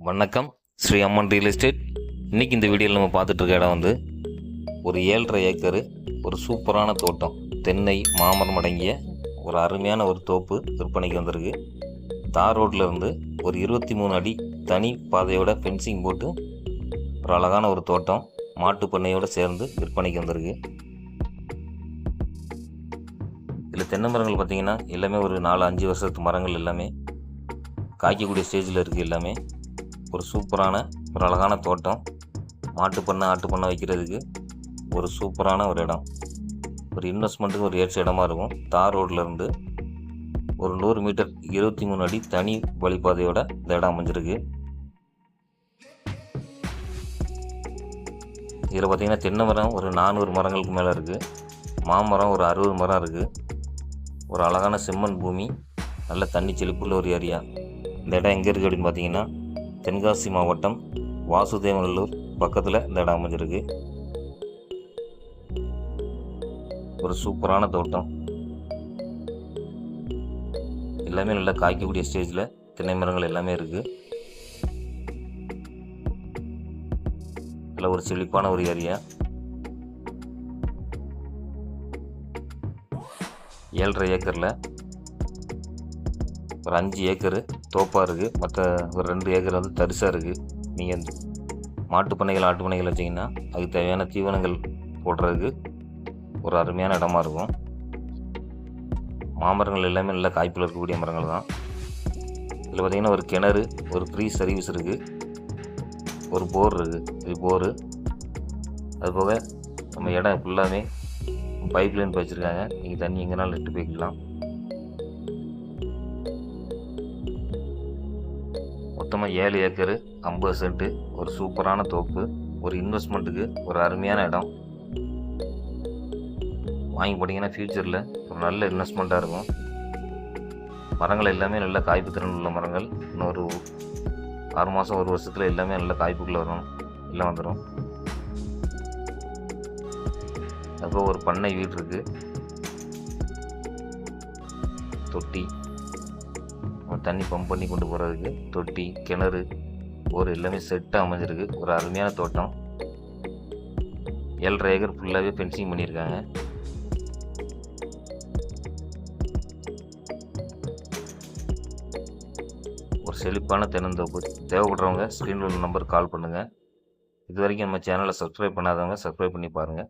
வணக்கம். ஸ்ரீ அம்மன் real estate இன்றைக்கி இந்த வீடியோவில் நம்ம பார்த்துட்டு இருக்க இடம் வந்து ஒரு ஏழரை ஏக்கரு ஒரு சூப்பரான தோட்டம். தென்னை மாமரம் அடங்கிய ஒரு அருமையான ஒரு தோப்பு விற்பனைக்கு வந்திருக்கு. தார் ரோட்டில் இருந்து ஒரு இருபத்தி மூணு அடி தனி பாதையோட ஃபென்சிங் போட்டு ஒரு அழகான ஒரு தோட்டம் மாட்டு பண்ணையோடு சேர்ந்து விற்பனைக்கு வந்திருக்கு. இதில் தென்னை மரங்கள் பார்த்தீங்கன்னா எல்லாமே ஒரு நாலு அஞ்சு வருஷத்து மரங்கள் எல்லாமே காய்க்கக்கூடிய ஸ்டேஜில் இருக்குது எல்லாமே. ஒரு சூப்பரான ஒரு அழகான தோட்டம். மாட்டு பண்ணை ஆட்டு பண்ணை வைக்கிறதுக்கு ஒரு சூப்பரான ஒரு இடம். ஒரு இன்வெஸ்ட்மெண்ட்டுக்கு ஒரு ஏற்ற இடமா இருக்கும். தார் ரோட்லேருந்து ஒரு நூறு மீட்டர் இருபத்தி மூணு அடி தனி வழிபாதையோட இந்த இடம் அமைஞ்சிருக்கு. இதில் பார்த்தீங்கன்னா தென்னை மரம் ஒரு நானூறு மரங்களுக்கு மேலே இருக்குது மாமரம் ஒரு அறுபது மரம் இருக்குது ஒரு அழகான செம்மண் பூமி நல்ல தண்ணி செழிப்புள்ள ஒரு ஏரியா. இந்த இடம் எங்கே இருக்குது அப்படின்னு பார்த்தீங்கன்னா தென்காசி மாவட்டம் வாசுதேவநல்லூர் பக்கத்தில் இந்த இடம் அமைஞ்சிருக்கு. ஒரு சூப்பரான தோட்டம். எல்லாமே நல்லா காய்க்கக்கூடிய ஸ்டேஜில் தென்னை மரங்கள் எல்லாமே இருக்குது நல்ல ஒரு செழிப்பான ஒரு ஏரியா. ஏழரை ஏக்கரில் ஒரு அஞ்சு ஏக்கரு தோப்பாக இருக்குது மற்ற ஒரு ரெண்டு ஏக்கர் வந்து தரிசாக இருக்குது நீங்கள் மாட்டு பண்ணைகள் ஆட்டு பண்ணைகள் வச்சிங்கன்னா அதுக்கு தேவையான தீவனங்கள் போடுறதுக்கு ஒரு அருமையான இடமா இருக்கும். மாமரங்கள் எல்லாமே நல்ல காய்ப்பில் இருக்கக்கூடிய மரங்கள் தான். இதில் பார்த்திங்கன்னா ஒரு கிணறு ஒரு ஃப்ரீ சர்வீஸ் இருக்குது ஒரு போர் இருக்குது இது போரு. அதுபோக நம்ம இடம் ஃபுல்லாமே பைப் லைன் வச்சுருக்காங்க. நீங்கள் தண்ணி எங்கேனாலும் இட்டு போய்க்கலாம். மொத்தமாக ஏழு ஏக்கரு ஐம்பது சென்ட்டு ஒரு சூப்பரான தோப்பு ஒரு இன்வெஸ்ட்மெண்ட்டுக்கு ஒரு அருமையான இடம். வாங்கி போட்டிங்கன்னா ஃப்யூச்சரில் ஒரு நல்ல இன்வெஸ்ட்மெண்ட்டாக இருக்கும். மரங்கள் எல்லாமே நல்ல காய்ப்பு திறன் உள்ள மரங்கள் இன்னொரு ஆறு மாதம் ஒரு வருஷத்தில் எல்லாமே நல்ல காய்ப்புக்குள்ளே வரும். எல்லாம் வந்துடும் அப்போ ஒரு பண்ணை வீடு இருக்குது தொட்டி. தண்ணி பம்ப் பண்ணி கொண்டு போகிறதுக்கு தொட்டி கிணறு ஒரு எல்லாமே செட்டாக அமைஞ்சிருக்கு. ஒரு அருமையான தோட்டம். ஏழரை ஏக்கர் ஃபுல்லாகவே ஃபென்சிங் பண்ணியிருக்காங்க. ஒரு செழிப்பான தென்னந்தோப்பு. தேவைப்படுறவங்க ஸ்க்ரீனில் உள்ள நம்பருக்கு கால் பண்ணுங்கள் இது வரைக்கும் நம்ம சேனலை சப்ஸ்கிரைப் பண்ணாதவங்க சப்ஸ்கிரைப் பண்ணி பாருங்கள்